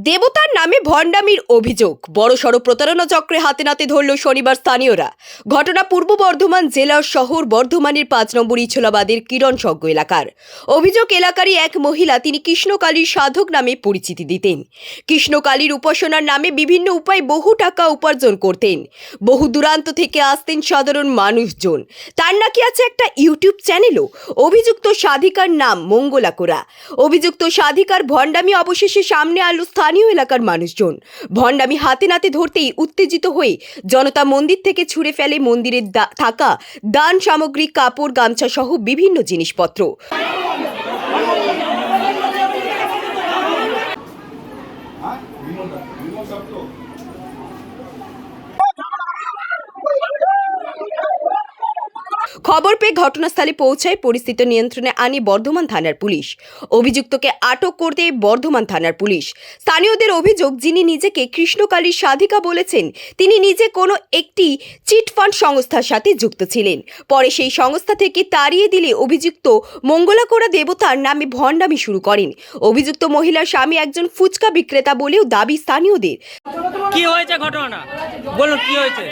দেবতার নামে ভণ্ডামির অভিযোগ। বড়সড় প্রতারণা চক্রে হাতে নাতে ধরল শনিবার স্থানীয়রা। ঘটনা পূর্ব বর্ধমান জেলার শহর বর্ধমানের পাঁচ নম্বর ইছলাবাদের কিরণসজ্ঞ এলাকার। অভিযোগ, এলাকারই এক মহিলা তিনি কৃষ্ণকালীর সাধক নামে পরিচিতি দিতেন। কৃষ্ণকালীর উপাসনার নামে বিভিন্ন উপায়ে বহু টাকা উপার্জন করতেন। বহু দূরান্ত থেকে আসতেন সাধারণ মানুষজন। তার নাকি আছে একটা ইউটিউব চ্যানেলও। অভিযুক্ত সাধিকার নাম মঙ্গলা কোরা অভিযুক্ত সাধিকার ভণ্ডামি অবশেষে সামনে আলো স্থানীয় এলাকার মানুষজন। ভণ্ডামি হাতে নাতে ধরতেই উত্তেজিত হয়ে জনতা মন্দির থেকে ছুঁড়ে ফেলে মন্দিরে থাকা দান সামগ্রী, কাপড়, গামছা সহ বিভিন্ন জিনিসপত্র। খবর পেয়ে ঘটনাস্থলে পৌঁছায় পরিস্থিতি নিয়ন্ত্রণে আনে বর্ধমান থানার পুলিশ। অভিযুক্তকে আটক করতে বর্ধমান থানার পুলিশ। স্থানীয়দের অভিযোগ, যিনি নিজেকে কৃষ্ণকালী সাধিকা বলেছেন, তিনি নিজে কোনো একটি চিটফান্ড সংস্থার সাথে যুক্ত ছিলেন। পরে সেই সংস্থা থেকে তাড়িয়ে দিলে অভিযুক্ত মঙ্গলাকোড়া দেবতার নামে ভণ্ডামি শুরু করেন। অভিযুক্ত মহিলার স্বামী একজন ফুচকা বিক্রেতা বলেও দাবি স্থানীয়দের। কি হয়েছে ঘটনাটা? বলুন, কি হয়েছে?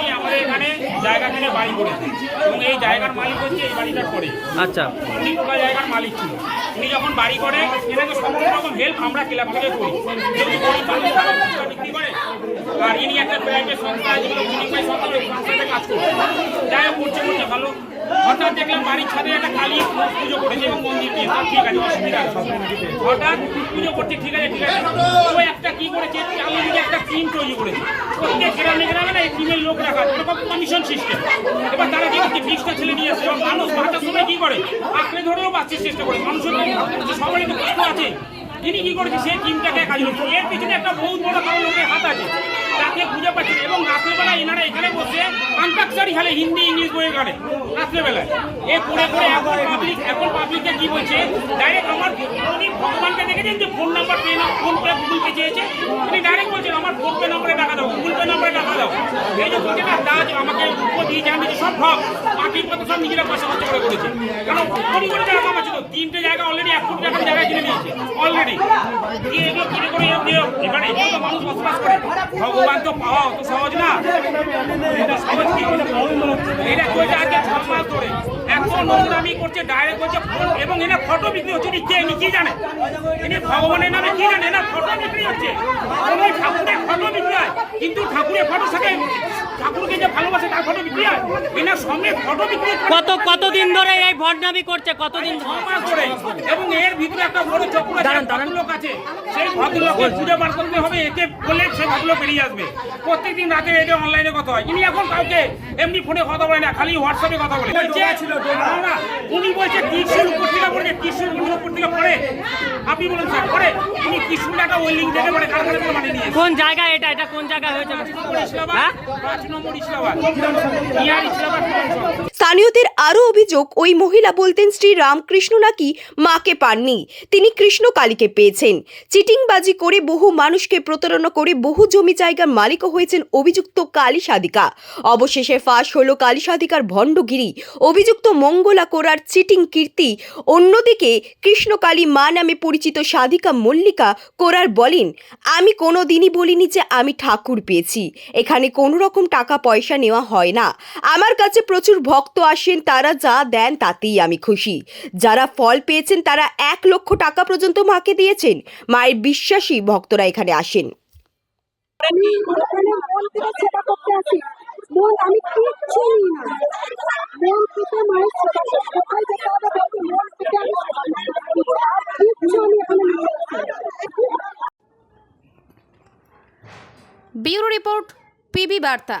এখানে আমাদের এখানে জায়গা কিনে বাড়ি করেছে। এবং এই জায়গার মালিক হচ্ছে এই বাড়িটার পরে। আচ্ছা। উনি গোটা জায়গার মালিক ছিল। উনি যখন বাড়ি করে এনাকে সমস্ত রকম হেল্প আমরা ক্লাব থেকে করি। যেহেতু গরিব মানুষ তারা ফুচকা বিক্রি করে আর ইনি একটা প্রাইভেট সংস্থা যেগুলো বিনিময় সংস্থা ওই সংস্থাতে কাজ করে যাই হোক করছে করছে ভালো। হঠাৎ দেখলাম বাড়ির ছাদে একটা কালী পুজো করেছে এবং মন্দির দিয়ে। ঠিক আছে অসুবিধা আছে হঠাৎ পুজো করছে ঠিক আছে ঠিক আছে। ও একটা কি করেছে? টিম তৈরি করেছে। প্রত্যেক গ্রামে গ্রামে না এই টিমের লোক রাখা এরকম কমিশন সিস্টেম এবার তারা কি বিশটা ছেলে নিয়ে এবং মানুষ বাঁচার সময় কি করে? আঁকড়ে ধরেও বাঁচার চেষ্টা করে। মানুষের তো সবারই তো কষ্ট আছে। তিনি কি করেছে? সেই টিমটাকে কাজ করছে এর পিছনে একটা বহুত বড় কারণ লোকের হাত আছে। তাকে খুঁজে পাচ্ছে এবং রাত্রেবেলা এনারা এখানে বসে, আন্তাক্ষরি খেলে হিন্দি, ইংলিশ বইয়ে গানে। রাত্রেবেলায়। এ করে করে এখন পাবলিক এখন পাবলিককে কি বলছে ডাইরেক্ট আমার উনি দেখেছেন যে ফোন নাম্বার পেয়ে না ফোন পে গুগল পে চেয়েছে? উনি ডাইরেক্ট বলছেন, আমার ফোন পে নম্বরে টাকা দাও, গুগল পে নম্বরে টাকা দাও। এই যে প্রত্যেকটা দাজ আমাকে উপর দিয়ে জানি যে সব ভাব বাকি পথে সব নিজেরা পয়সা খরচ করে করেছে। কারণ কোটি কোটি টাকা কামাচ্ছে তিনটে জায়গা অলরেডি এক কোটি টাকার জায়গা কিনে নিয়েছে অলরেডি দিয়ে এগুলো কিনে করে এরকম দিয়ে এবারে এগুলো তো মানুষ বসবাস করে। ভগবান তো পাওয়া অত সহজ না এটা সহজ কি এটা চলছে আজকে ছ মাস ধরে এত নোংরামি করছে ডাইরেক্ট করছে ফোন- এবং এনে ফটো বিক্রি হচ্ছে কে ইনি কি জানে? ইনি ভগবানের নামে কি জানে? না ফটো বিক্রি হচ্ছে। ঠাকুরের ফটো বিক্রি হয় কিন্তু ঠাকুরের ফটোর সাথে ঠাকুরকে যে ভালোবাসে তার ফটো বিক্রি হয়। এনার সঙ্গে ফটো বিক্রি কত কতদিন ধরে এই ভণ্ডামি করছে? কতদিন ধরে? এবং এর ভিতরে একটা বড় চক্র আছে। ভদ্রলোক আছে। সেই ভদ্রলোকের খুঁজে বার করতে হবে একে বলে সেই ভদ্রলোক বেরিয়ে আসবে। প্রত্যেকদিন রাতে এটা অনলাইনে কথা হয়। ইনি এখন কাউকে এমনি ফোনে কথা বলে না খালি হোয়াটসঅ্যাপে কথা বলে। উনি বলছে ত্রিশুল উপর থেকে পড়ে ত্রিশুল উপর থেকে পড়ে। আপনি বলুন স্যার পড়ে? উনি ত্রিশুলটাকে ওই লিঙ্ক থেকে পড়ে কার কোনো মানে নিয়ে কোন জায়গা এটা? এটা কোন জায়গা হয়েছে? হ্যাঁ? পাঁচ নম্বর ইসলামাবাদ। ইয়ার ইসলামাবাদ। বিধানসভা। স্থানীয়দের আরও অভিযোগ, ওই মহিলা বলতেন শ্রী রামকৃষ্ণ নাকি মাকে পাননি। তিনি কৃষ্ণ কালীকে পেয়েছেন। চিটিংবাজি করে বহু মানুষকে প্রতারণা করে বহু জমি জায়গার মালিকও হয়েছেন অভিযুক্ত কালী সাধিকা। অবশেষে ফাঁস হলো কালী সাধিকার ভণ্ডগিরি। অভিযুক্ত মঙ্গলা কোরার চিটিং কীর্তি। অন্যদিকে কৃষ্ণকালী মা নামে পরিচিত সাধিকা মল্লিকা কোরার বলেন, আমি কোনো দিনই বলিনি যে আমি ঠাকুর পেয়েছি। এখানে কোনো রকম টাকা পয়সা নেওয়া হয় না। আমার কাছে প্রচুর ভক্ত আসেন তারা যা দেন তাতেই আমি খুশি। যারা ফল পেয়েছেন তারা এক লক্ষ টাকা পর্যন্ত মাকে দিয়েছেন। মায়ের বিশ্বাসী ভক্তরা এখানে আসেন। আমি মন থেকে সেবা করতে আসি মন আমি কিচ্ছু নিই না। মন থেকে মায়ের সেবা কোথায় যেতে হবে বলতে মন থেকে আমি সেবা করতে আসি। আর কিচ্ছু আমি এখানে নিয়ে আসি না। ব্যুরো রিপোর্ট পিবি বার্তা।